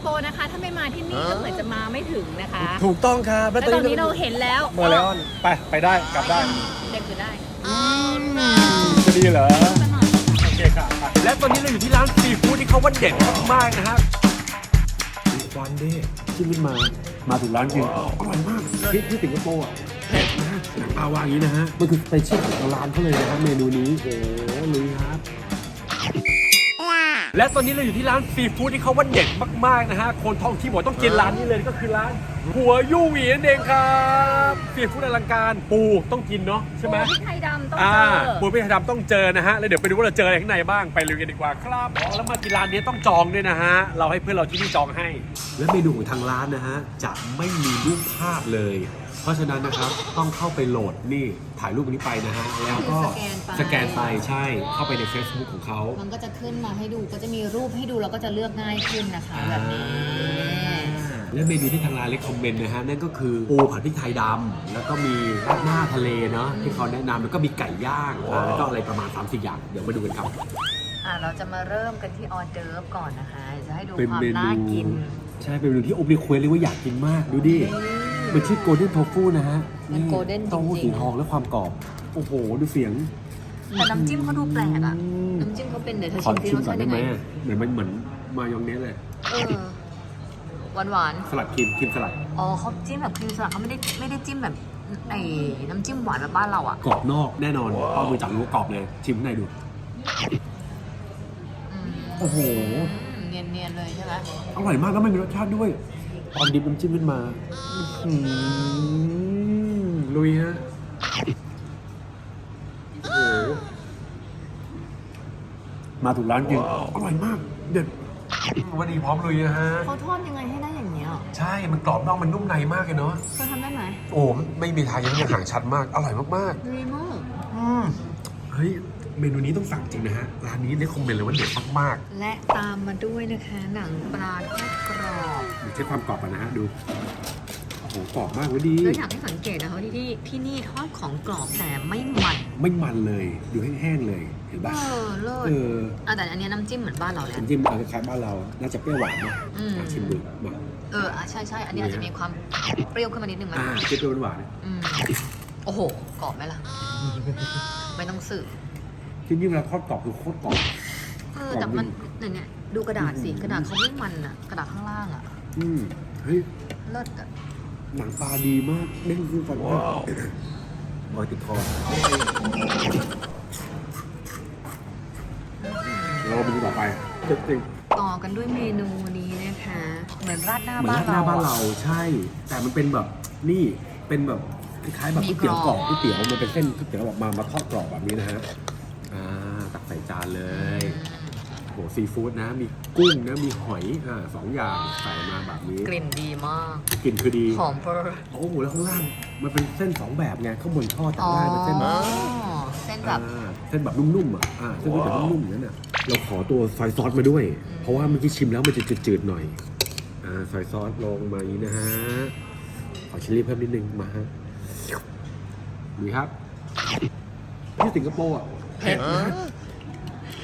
โปร์นะคะ ถ้าไม่มาที่นี่ก็เหมือนจะมาไม่ถึงนะคะ ถูกต้องครับแล้วตอนนี้เราเห็นแล้วเมอร์เลออนไปไปได้กลับได้เด็กคือได้จะดีเหรอซะหน่อยโอเคค่ะและตอนนี้เราอยู่ที่ร้านซีฟู้ดที่เขาว่าเด็ดมากๆนะฮะวันเด้ที่มินมา มาถูกร้านจริงอร่อยมากที่ที่สิงคโปร์อะเผ็ดมากหนังปลาวางอย่างนี้นะฮะมันคือสเปเชียลของร้านเขาเลยนะฮะเมนูนี้โอ้โหลุยครับ และตอนนี้เราอยู่ที่ร้านซีฟู้ดที่เขาว่าเด็ดมากๆนะฮะ คนท้องที่บอกต้องกินร้านนี้เลยก็คือร้าน หัวยู่หวีนั่นเองครับซีฟู้ดอลังการปูต้องกินเนาะใช่ไหมปูพริกไทยดำต้องอ่าเจอปูพริกไทยดำต้องเจอนะฮะ แล้วเดี๋ยวไปดูว่าเราเจออะไรข้างในบ้างไปลุยกันดีกว่าครับอ๋อแล้วมากินร้านนี้ต้องจองด้วยนะฮะ เราให้เพื่อนเราที่นี่จองให้ และเมนูของทางร้านนะฮะจะไม่มีรูปภาพเลยเพ ราะฉะนั้นนะครับต้องเข้าไปโหลดนี่ถ่ายรูปอันนี้ไปนะฮะแล้วก็สแกนไปใช่เข้าไปใน Facebook ของเขา มันก็จะขึ้นมาให้ดูก็จะมีรูปให้ดูเราก็จะเลือกง่ายขึ้นนะคะแบบนี้และเมนูที่ทางร้านเลคคอมเมนต์นะฮะนั่นก็คือปูผัดพริกไทยดำแล้วก็มีราดหน้าทะเลเนาะที่เขาแนะนำแล้วก็มีไก่ย่างอ่าแล้วก็อะไรประมาณ3 4อย่างเดี๋ยวมาดูกันครับ อะเราจะมาเริ่มกันที่ออเดิร์ฟก่อนนะคะ จะให้ดูเป็นความเมนูน่ากิน ใช่เป็นเมนูที่โอเบควยเรียกว่าอยากกินมากดูดิ มันชื่อโกลเด้นโทฟูนะฮะมัน golden เต้าหู้จริสีงๆ ทองและความกรอบ โอ้โห ดูเสียง แต่น้ำจิ้มเขาดูแปลกอะอืมน้ำจิ้มเขาเป็นเดี๋ยวเธอขอชิมซิชิมรสก่อชานติได้ยังไหมไงเหมือนมันเหมือนมายองเนสเลย เออหวานหวานสลัดครีมครีมสลัดๆอ๋อเขาจิ้มแบบครีมสลัดเขาไม่ได้ไม่ได้จิ้มแบบไอ้น้ำจิ้มหวานแบบบ้านเราอะ กรอบนอกแน่นอนพอมือจับรู้ว่ากรอบเลย ชิมข้างในดู อืมโอ้โหเนียนเนียนๆเลยใช่ไหมอร่อยมากแล้วไม่มีรสชาติด้วย ตอนดิบน้ำจิ้มขึ้นมาอื้อหือลุยฮะโอ้โหมาถูกร้านจริงอร่อยมาก เด็ดวันนี้พร้อมลุยนะฮะเขาทอดยังไงให้ได้อย่างเงี้ยใช่ มันกรอบนอกมันนุ่มในมากเลยเนาะเธอทำได้ไหมโอ้ไม่มีทางยังไม่ห่างชัดมาก อร่อยมากดีมากๆอืมเฮ้ย เมนูนี้ต้องสั่งจริงนะฮะ ร้านนี้เรียกคอมเมนต์เลยว่าเด็ดมากและตามมาด้วยนะคะ หนังปลาทอดกรอบๆดูเช็คความกรอบกันนะฮะดู โอ้โหกรอบมากเลยดี แล้วอยากให้สังเกตนะคะที่ที่ที่นี่ทอดของกรอบแต่ไม่มันไม่มันเลย ดูแห้งๆเลย เห็นเอปะอเลิศเอออะแต่อันเนี้ยน้ำจิ้มเหมือนบ้านเราเลยน้ำจิ้มเอาคล้ายๆบ้านเรา น่าจะเปรี้ยวหวานเนาะอืมอะชิมดูมาเอออะใช่ใช่อันนี้อาจจะมีความเปรี้ยวขึ้นมานิดนึงไหมอ่าเปรี้ยวๆหวานอืมโอ้โหกรอบไหมล่ะ ไม่ต้องสืบๆ ที่นี่เวลาทอดกรอบคือโคตรกรอบ เออ แต่มันเนี่ยเนี่ยดูกระดาษสิกระดาษเขาไม่มันอะ กระดาษข้างล่างอะอืมเฮ้ยเลิศอะหนังปลาดีมากเด้งขึ้นฟันมากบอยติดคอเราไปดูต่อไปจริงต่อกันด้วยเมนูนี้นะคะ เหมือนราดหน้าเหมือนบ้านราดหน้าเราบ้านอะเราใช่ แต่มันเป็นแบบนี่เป็นแบบคล้ายๆแบบมีก๋วยเตี๋ยวกรอบกรอบก๋วยเตี๋ยวมันเป็นเส้นก๋วยเตี๋ยวออกมามาทอดกรอบแบบนี้นะฮะ อ่าตักใส่จานเลยโหซีฟู้ดนะ มีกุ้งนะ มีหอยอ่าสองอย่างใส่มาแบบนี้กลิ่นดีมากกลิ่นคือดี หอมเปอร์โอ้โหแล้วข้างล่างมันเป็นเส้นสองแบบไงข้างบนทอดแต่อ๋อข้างล่างเป็นเส้นเส้นแบบ อ่าเส้นแบบนุ่มๆอะอ่าเส้นก๋วยเตี๋ยวนุ่มๆอย่างนั้นอะเราขอตัวซอยซอสมาด้วย เพราะว่าเมื่อกี้ชิมแล้วมันจะจืดๆหน่อยอ่าซอยซอสลงมาอย่างนี้นะฮะขอชิลลี่เพิ่มนิดนึงมาฮะดีครับที่สิงคโปร์อะ เผ็ดนะ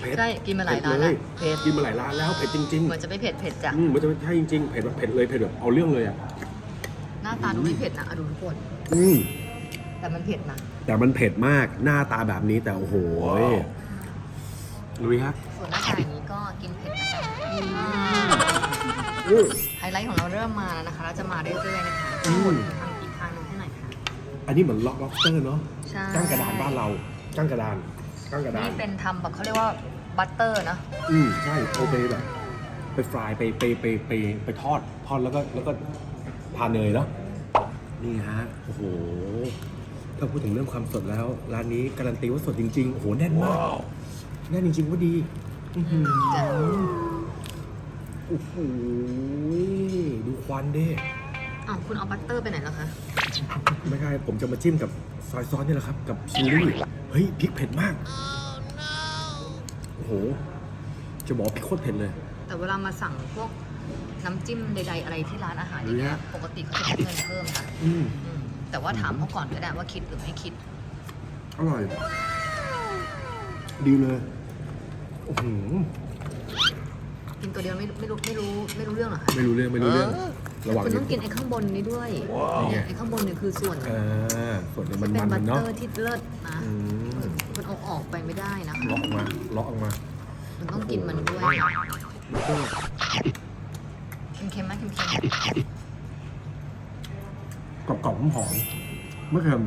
เผ็ดใช่กินมาหลายร้านเลแล้วยเผ็ดกินมาหลายร้านแล้วเผ็ดจริงเหมือนจะไม่เผ็ดเผ็ดจ้ะๆอืมมันจะไม่ใช่จริงๆเผ็ดแบบเผ็ดเลยเผ็ดแบบเอาเรื่องเลยอะหน้าตาดูไม่เผ็ดนะอะดูทุกคนอืมแต่มันเผ็ดนะแต่มันเผ็ดมากหน้าตาแบบนี้แต่โอ้โหลุยครับส่วนหน้าตาอย่างนี้ก็กินเผ็ดนะจ๊ะอืมไฮไลท์ของเราเริ่มมาแล้วนะคะเราจะมาเรื่อยๆนะคะอืมทำอีกทางหนึงให้หน่อยค่ะอันนี้เหมือนล็อกล็อบสเตอร์เนาะใช่ก้างกระดานบ้านเราก้างกระดาน ก้างกระดานนี่เป็นทำแบบเขาเรียกว่าบัตเตอร์นะอืมใช่เอาไปแบบไปฟรายไปไปไปไปไปทอดทอดแล้วก็แล้วก็ทานเนยเนาะนี่ฮะโอ้โหถ้าพูดถึงเรื่องความสดแล้ว ร้านนี้การันตีว่าสดจริงๆโอ้โหแน่นมากแน่นจริงๆว่าดีอื้อหือจ้ะโอ้โหดูควันดิอ้าวคุณเอาบัตเตอร์ไปไหนแล้วคะ ไม่ใช่ผมจะมาจิ้มกับซอยซอสนี่แหละครับ กับชิลลี่เฮ้ยพริกเผ็ดมากโอ้โห จะบอกว่าพริกโคตรเผ็ดเลย แต่เวลามาสั่งพวกน้ำจิ้มใดๆอะไรที่ร้านอาหารอย่างเงี้ยเนี่ยปกติเขาจะคิดเงินเพิ่มนะอืมอืมแต่ว่าถามเขาก่อนก็ได้ว่าคิดหรือไม่คิด อร่อย ดีเลยโอ้โหกินตัวเดียวไม่ไม่รู้ไม่รู้ไม่รู้เรื่องเหรอคะไม่รู้เรื่องไม่รู้เรื่อง ระวังคุณนิต้ดองกินไอ้ข้างบนนี้ด้วยนี่ไงไอ้ข้างบนเนี่ยคือส่วน อ่า ส่วนนี้มันเป็นมันบัมัตนเตเนาะอร์ที่เลิศนะ อืมมันเอาออกไปไม่ได้นะคะเลาะออกมาเลาะออกมามันต้องกินมันด้วยแล้วก็เค็มๆไหมเค็มกรอบกรอบๆหอมๆไม่เค็ม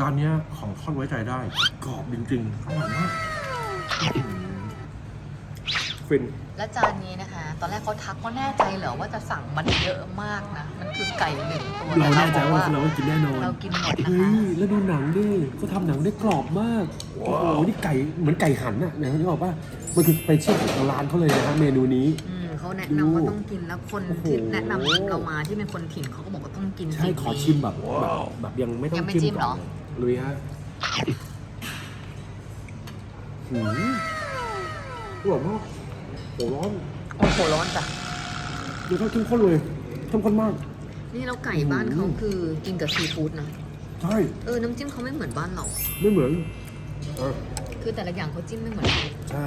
ร้านเนี้ยของทอดไว้ใจได้ กรอบจริงๆอร่อยมาก ฟินๆและจานนี้นะคะ ตอนแรกเขาทักว่าแน่ใจเหรอว่าจะสั่งมันเยอะมากนะ มันคือไก่หนึ่งตัวเราแน่ใจว่าเพเราระก็กินแน่นอน เรากินหมดนะเฮ้คะยแล้วดูหนังดิเขาทำหนังได้กรอบมาก โอ้โห นี่ไก่เหมือนไก่หันน่ะไหนเขาบอกว่ามันคือไปเชี่ยวของร้านเขาเลยนะฮะเมนูนี้อืมเขาแนะนำว่าต้องกินแล้วคนโอ้โหที่แนะนำเรามาที่เป็นคนถิ่นเขาก็บอกว่าต้องกินใช่สิ่งขอนี้ชิมแบบแบบแบบยังไม่ต้อยังงไม่จิ้มจิ้มเหรก่ออนลุยฮะหืมอร่อยมาก โอ้ร้อนโอ้โหร้อนจ้ะดูเข้าเข้มข้นเลยเข้มข้นมาก นี่แล้วไก่บ้านเขาคือกินกับซีฟู้ดนะ ใช่ เออ น้ำจิ้มเขาไม่เหมือนบ้านเรา ไม่เหมือนเออคือแต่ละอย่างเขาจิ้มไม่เหมือนเราใช่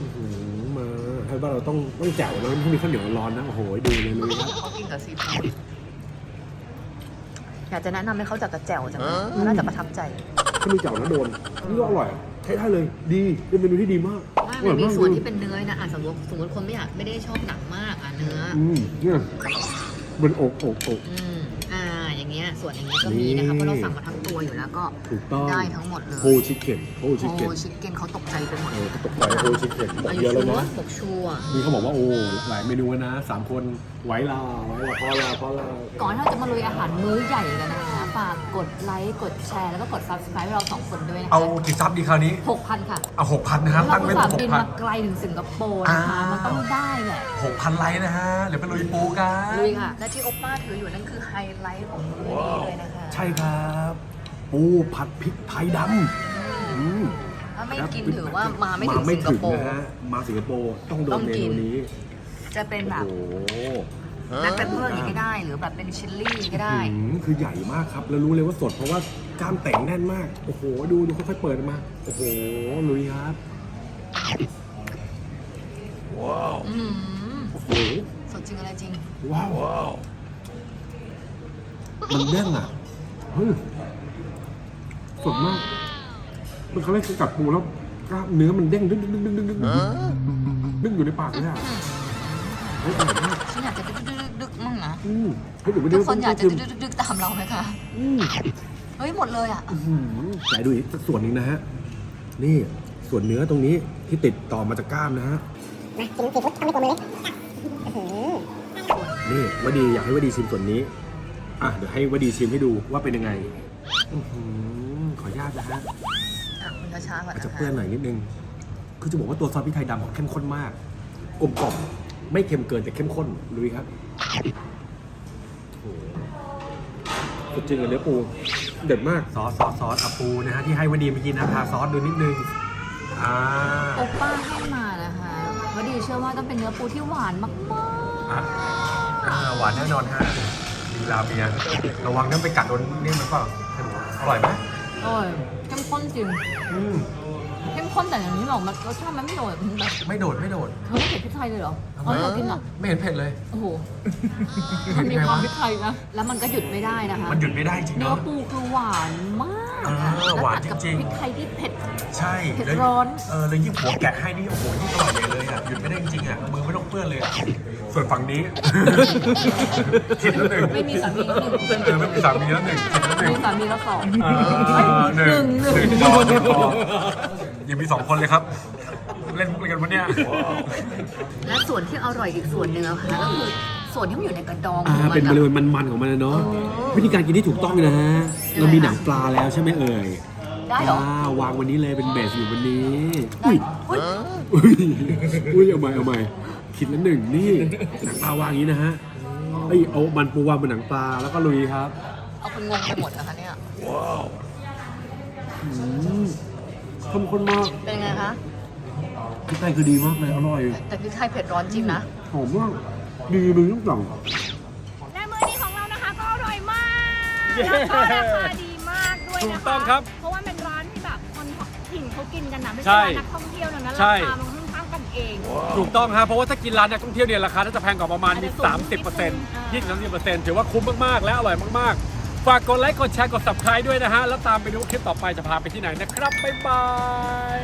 อื้อหือมาให้บ้านเราต้องต้องแจ่วนะไม่มีข้าวเหนียวร้อนนะ โอ้โหดูเลยลุยครับเขากินกับซีฟู้ดอยากจะแนะนำให้เขาจัดกระแจ่วจังเลยน่าจะประทับใจ ถ้ามีแจ่วนะโดน นี่ก็อร่อยใช้ได้เลย ดี เป็นเมนูที่ดีมาก ว่าอร่มัอนยมีมากส่วนเลยที่เป็นเนื้อนะอะสมมติสมมติคนไม่อยากไม่ได้ชอบหนังมากอะเนื้อออืมเนี่ยเป็นอกอกอกอืมอ่าอย่างเงี้ยส่วนอย่างเงี้ยก็มีนะคะเพราะเราสั่งมาทั้งตัวอยู่แล้วก็ถูกต้องได้ทั้งหมดเลยโฮชิเก้นโฮชิโอ้เก้นชิคเก้นเขาตกใจไปหมดเออตกใจโฮชิเก้นบอกอายุเยอะแล้วชัวนะบอกชัวร์นี่เขาบอกว่าโอ้หลายเมนูนะสามคนไว้ลาไว้ลาพอลาพอลาก่อนที่เราจะมาลุยอาหารมื้อใหญ่กันนะคะฝากกดไลค์กดแชร์แล้วก็กด subscribe ให้เราสองคนด้วยนะเอาคะกี่ซับดีคราวนี้หกพันค่ะเอาหกพันนะครับเราตั้งอุไว้ตส่าห์หบิกนพันมาไกลถึงสิงคโปร์นะคะอ่ามัมันต้องได้แหละหกพันไลค์นะฮะเดี๋ยวไปลุยปูกันลุยค่ะและที่โอป้าถืออยู่นั่นคือไฮไลท์ของมื้อนี้เลยนะคะใช่ครับ ปูผัดพริกไทยดำอืมถ้าไม่กินถือว่ามาไม่ถึงมาไม่สิงคถึงโปร์ นะฮะมาสิงคโปร์ต้องโดต้นองเมกิน นูนี้จะเป็นแบบ โอ้โหแบล็คเปปเปอร์อย่างนี้ก็ได้ หรือแบบเป็นชิลลี่ก็ได้ อืมคือใหญ่มากครับ แล้วรู้เลยว่าสดเพราะว่ากล้ามแต่งแน่นมาก โอ้โห ดูดูค่อยๆเปิดมา โอ้โหลุยครับ อืมโอ้โห สดจริงอะไรจริง ว้าว มันเด้งอะเฮ้ย สดมากมันเขาเรียกกัดปูแล้วกล้ามเนื้อมันเด้งดึงดึงดึงดึงดึงดึงดึงอยู่ในปากเลยอะเฮ้ยอร่อยมากฉันอยากจะดึกดึกดึกมั่งนะอืมเฮ้ยเดี๋ยวไปทุดูกคนอยากจะดึงกดึกดึกตามเราไหมคะอืมเฮ้ยหมดเลยอะอื้อหือไหนดูอีกสักส่วนหนึ่งนะฮะ นี่ส่วนเนื้อตรงนี้ที่ติดต่อมาจากกล้ามนะฮะมากินซีฟู้ดต้องไม่กลัวมือเลยนี่วดีอยากให้วดีชิมส่วนนี้ อะเดี๋ยวให้วดีชิมให้ดูว่าเป็นยังไง อื้อหือขออนุญาตนะฮะอะคุณช้าๆก่อนอาจนะจะคะเปื้อนหน่อยนิดนึง คือจะบอกว่าตัวซอสพริกไทยดำของเข้มข้นมาก กลมกล่อมไม่เค็มเกินแต่เข้มข้นลุยครับโอ้โหสุดจริงเลยเนื้อปู เด็ดมาก ซอสซอสซอสอะปูนะฮะที่ให้วดีเมื่อกี้นะทาซอสดูนิดนึง อ่าโอป้าให้มานะคะวดีเชื่อว่าต้องเป็นเนื้อปูที่หวานมากอะอ่าหวานแน่นอนฮะ ลีลาเบียร์ระวังน้ำไปกัดโดนนี่มันก็อร่อยไหมๆโอ้ยเข้มข้นจริงอืมเข้มข้นแต่อย่างนี้หรอกมันรสชาติมันไม่โดดมันแบบไม่โดดไม่โดดเธอไม่เผ็ดพริกไทยเลยเหรออ๋อเรากินเหรอไม่เห็นเผ็ดเลยโอ้โหมันมีความพริกไทยนะแล้วมันก็หยุดไม่ได้นะคะมันหยุดไม่ได้จริงเนื้อเนาะปูคือหวานมากเอออะแล้วหวานตัดกับจริงๆ พริกไทยที่เผ็ด ใช่เผ็ดแล้วร้อน เออเลยยิ่งหัวแกะให้นี่โอ้โหยิ่งอร่อยใหญ่เลยอะหยุดไม่ได้จริงๆอะมือไม่ต้องเปื้อนเลยอะส่วนฝั่งนี้คิดแล้วหนึ่งไม่มีสามีแล้วหนึ่งเออไม่มีสามีแล้วหนึ่งคิดแล้วหนึ่งมีสามีแล้วสองเออหนึ่งหนึ่งหนึ่งหนึ่งพอหนึ่งพอยังมีสองคนเลยครับ เล่นมุกอะไรกันวะเนี่ย และส่วนที่อร่อยอีกส่วนหนึ่งอะค่ะก็คือ ส่วนที่มันอยู่ในกระดองอ่าของมัเป็นนบริเวอะณมันๆของมันนะเนาะเออวิธีการกินที่ถูกต้องนะฮะยังไงเรามีหนังปลาแล้วใช่ไหมเอ่ยได้เหรออ่าวางวันนี้เลยเป็นเบสอยู่วันนี้ได้อุ้ย อุ๊ยอุ้ยอุ้ยเอาใหม่เอาใหม่คิดละหนึ่งนี่หนังปลาวางอย่างนี้นะฮะเอ้ยเอามันปูวางบนหนังปลาแล้วก็ลุยครับเอาคนงงไปหมดนะคะเนี่ย อืมเข้มข้นมากเป็นไงคะพริกไทยคือดีมากเลยอร่อยแต่พริกไทยเผ็ดร้อนจริงนะหอมมาก ดีมึงต้องสั่งและมื้อนี้ของเรานะคะก็อร่อยมากแล้วก็ราคาดีมากด้วยถูนะกคะต้องครับเพราะว่าเป็นร้านที่แบบคนถิ่นเขากินกันนะไม่ใช่ใช่ร้านนักท่องเที่ยวนะนะใช่ราคามันค่อนข้างกันเเอง ถูกต้องครับเพราะว่าถ้ากินร้านนักท่องเที่ยวเนี่ยราคาน่าจะแพงกว่าประมาณอาจมีจะสูง30เปอร์เซ็นต์นิยี่ดสินึบงสามสิบเปอร์เซ็นต์ถือว่าคุ้มมาก ๆ และอร่อยมาก ๆ ฝากกดไลค์กดแชร์กด subscribe ด้วยนะฮะ แล้วตามไปดูคลิปต่อไปจะพาไปที่ไหนนะครับ บ๊ายบาย